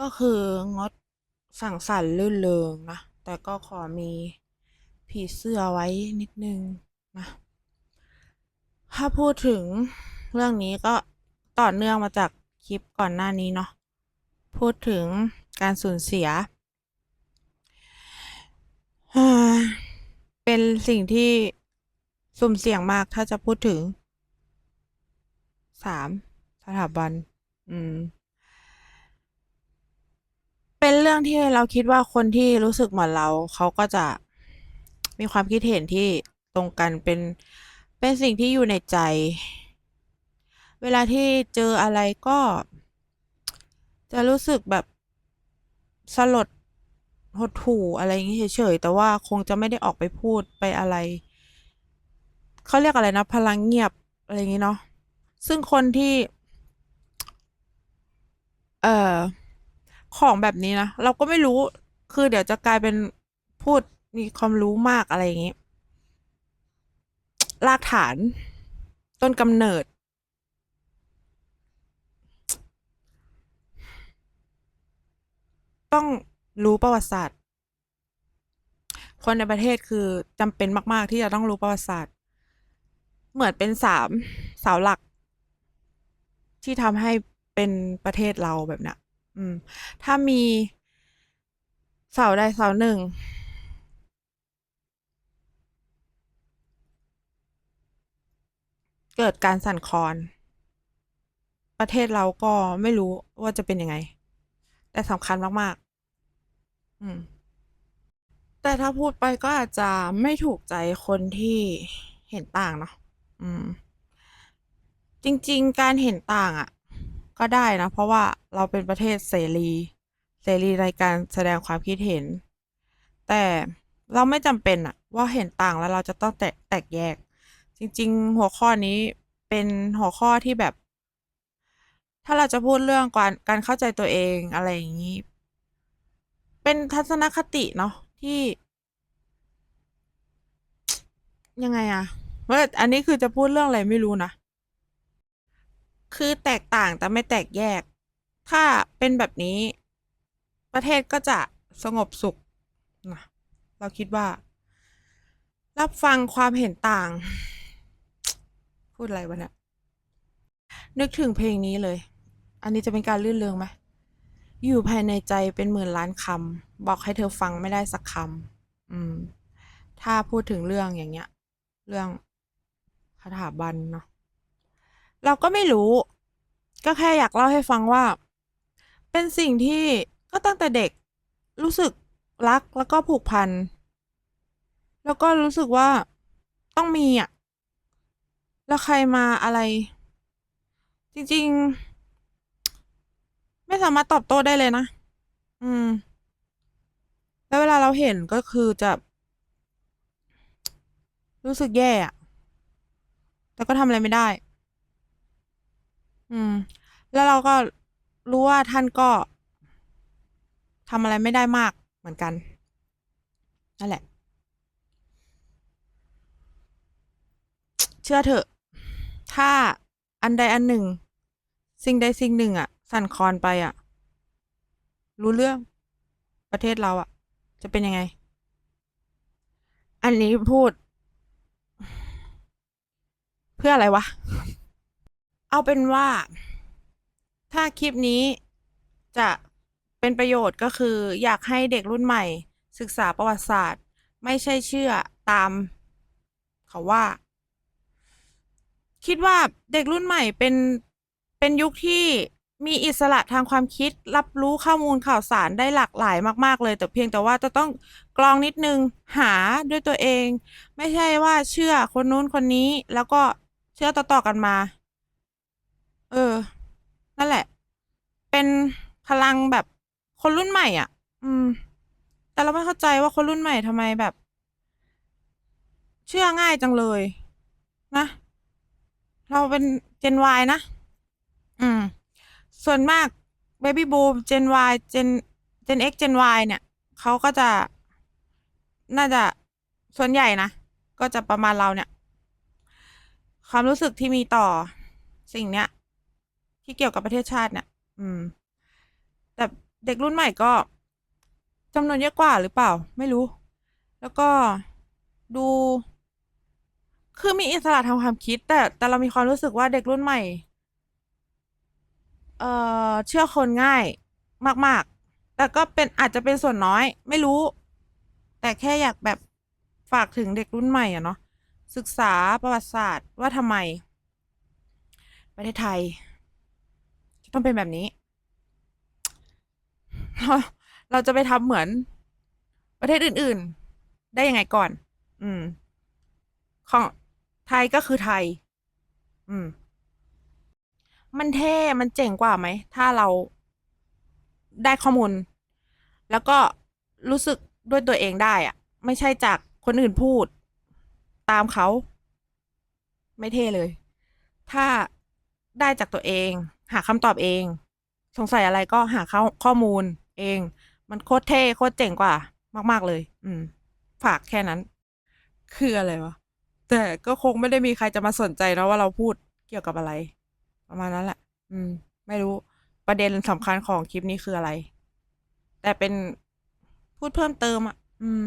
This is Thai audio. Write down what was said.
ก็คืองดสั่งสรรค์รื่นเริงนะ แต่ก็ขอมีผีเสื้อไว้นิดนึงนะ ถ้าพูดถึงเรื่องนี้ก็ต่อเนื่องมาจากคลิปก่อนหน้านี้เนาะ พูดถึงการสูญเสีย เป็นสิ่งที่สุ่มเสี่ยงมากถ้าจะพูดถึงสามสถาบัน อืม เป็นเรื่องที่เราคิดว่าคนที่รู้สึกเหมือนเรา เขาก็จะมีความคิดเห็นที่ตรงกันเป็นเป็นสิ่งที่อยู่ในใจ เวลาที่เจออะไรก็ จะรู้สึกแบบสลดหดหู่อะไรอย่างนี้เฉยๆ แต่ว่าคงจะไม่ได้ออกไปพูดไปอะไร เขาเรียกอะไรนะ พลังเงียบอะไรอย่างนี้เนาะ ซึ่งคนที่ เอ่อ ของแบบนี้นะ เราก็ไม่รู้คือเดี๋ยวจะกลายเป็นพูดมีความรู้มากอะไรอย่างนี้ รากฐาน ต้นกำเนิด ต้องรู้ประวัติศาสตร์ คนในประเทศคือจำเป็นมาก ๆ ที่จะต้องรู้ประวัติศาสตร์ เหมือนเป็นสามเสาหลัก ที่ทำให้เป็นประเทศเราแบบนี้ย อืม ถ้ามีเสาใดเสาหนึ่ง เกิดการสั่นคลอน ประเทศเราก็ไม่รู้ว่าจะเป็นยังไง แต่สำคัญมาก ๆ อืม แต่ถ้าพูดไปก็อาจจะไม่ถูกใจคนที่เห็นต่างเนาะอืม จริง ๆ การเห็นต่างอะ่ะ ก็ได้นะ เพราะว่าเราเป็นประเทศเสรี เสรีในการแสดงความคิดเห็น แต่เราไม่จำเป็นอะว่าเห็นต่างแล้วเราจะต้องแตกแตกแยก จริง ๆ หัวข้อนี้เป็นหัวข้อที่แบบ ถ้าเราจะพูดเรื่องการการเข้าใจตัวเองอะไรอย่างนี้ เป็นทัศนคติเนาะที่ ยังไงอะว่าอันนี้คือจะพูดเรื่องอะไรไม่รู้นะ คือแตกต่างแต่ไม่แตกแยก ถ้าเป็นแบบนี้ ประเทศก็จะสงบสุขนะเราคิดว่า รับฟังความเห็นต่าง พูดอะไรวะเนี่ยนึกถึงเพลงนี้เลย อันนี้จะเป็นการลื่นเริงไหมอยู่ภายในใจเป็นหมื่นล้านคำบอกให้เธอฟังไม่ได้สักคำอืม ถ้าพูดถึงเรื่องอย่างเงี้ย เรื่องสถาบันเนาะ เราก็ไม่รู้ ก็แค่อยากเล่าให้ฟังว่า เป็นสิ่งที่ก็ตั้งแต่เด็กรู้สึกรักแล้วก็ผูกพัน แล้วก็รู้สึกว่าต้องมีอะ แล้วใครมาอะไร จริง ๆ ไม่สามารถตอบโต้ได้เลยนะ อืม แล้วเวลาเราเห็นก็คือจะ รู้สึกแย่อะแต่ก็ทำอะไรไม่ได้ อืม แล้วเราก็รู้ว่าท่านก็ทำอะไรไม่ได้มากเหมือนกัน นั่นแหละ เชื่อเถอะ ถ้าอันใดอันหนึ่ง สิ่งใดสิ่งหนึ่งอะสั่นคลอนไปอะรู้เรื่องประเทศเราอะจะเป็นยังไง อันนี้พูด เพื่ออะไรวะ เอาเป็นว่า ถ้าคลิปนี้จะเป็นประโยชน์ก็คือ อยากให้เด็กรุ่นใหม่ ศึกษาประวัติศาสตร์ ไม่ใช่เชื่อตาม เขาว่า คิดว่าเด็กรุ่นใหม่เป็นเป็นยุคที่มีอิสระทางความคิด รับรู้ข้อมูลข่าวสารได้หลากหลายมาก ๆ เลย แต่เพียงแต่ว่าจะต้องกรองนิดนึงหาด้วยตัวเอง ไม่ใช่ว่าเชื่อคนนู้นคนนี้ แล้วก็เชื่อต่อๆกันมา เออ นั่นแหละ เป็นพลังแบบคนรุ่นใหม่อะ อืม แต่เราไม่เข้าใจว่าคนรุ่นใหม่ทำไมแบบ เชื่อง่ายจังเลย นะ เราเป็น Gen Y นะ อืม ส่วนมาก Baby Boom Gen Y Gen Gen X Gen Y เนี่ย เขาก็จะ น่าจะส่วนใหญ่นะ ก็จะประมาณเราเนี่ย ความรู้สึกที่มีต่อสิ่งเนี้ย ที่เกี่ยวกับประเทศชาติเนี่ยอืม แต่เด็กรุ่นใหม่ก็จำนวนเยอะกว่าหรือเปล่า ไม่รู้ แล้วก็ดู คือมีอิสระทางความคิด แต่แต่เรามีความรู้สึกว่าเด็กรุ่นใหม่ เอ่อเชื่อคนง่ายมาก ๆ แต่ก็เป็นอาจจะเป็นส่วนน้อย ไม่รู้ แต่แค่อยากแบบฝากถึงเด็กรุ่นใหม่อะเนาะศึกษาประวัติศาสตร์ว่าทำไม ประเทศไทย ต้องเป็นแบบนี้ เราเราจะไปทำเหมือนประเทศอื่น ๆ ได้ยังไงก่อน อืม ของไทยก็คือไทย อืม มันเท่ มันเจ๋งกว่าไหม ถ้าเราได้ข้อมูล แล้วก็รู้สึกด้วยตัวเองได้อะไม่ใช่จากคนอื่นพูด ตามเขา ไม่เท่เลย ถ้าได้จากตัวเอง หาคำตอบเอง สงสัยอะไรก็หาข้อข้อมูลเอง มันโคตรเท่โคตรเจ๋งกว่า มาก ๆเลย อืม ฝากแค่นั้น คืออะไรวะ แต่ก็คงไม่ได้มีใครจะมาสนใจนะว่าเราพูดเกี่ยวกับอะไร ประมาณนั้นแหละ อืม ไม่รู้ประเด็นสำคัญของคลิปนี้คืออะไร แต่เป็นพูดเพิ่มเติมอะ อืม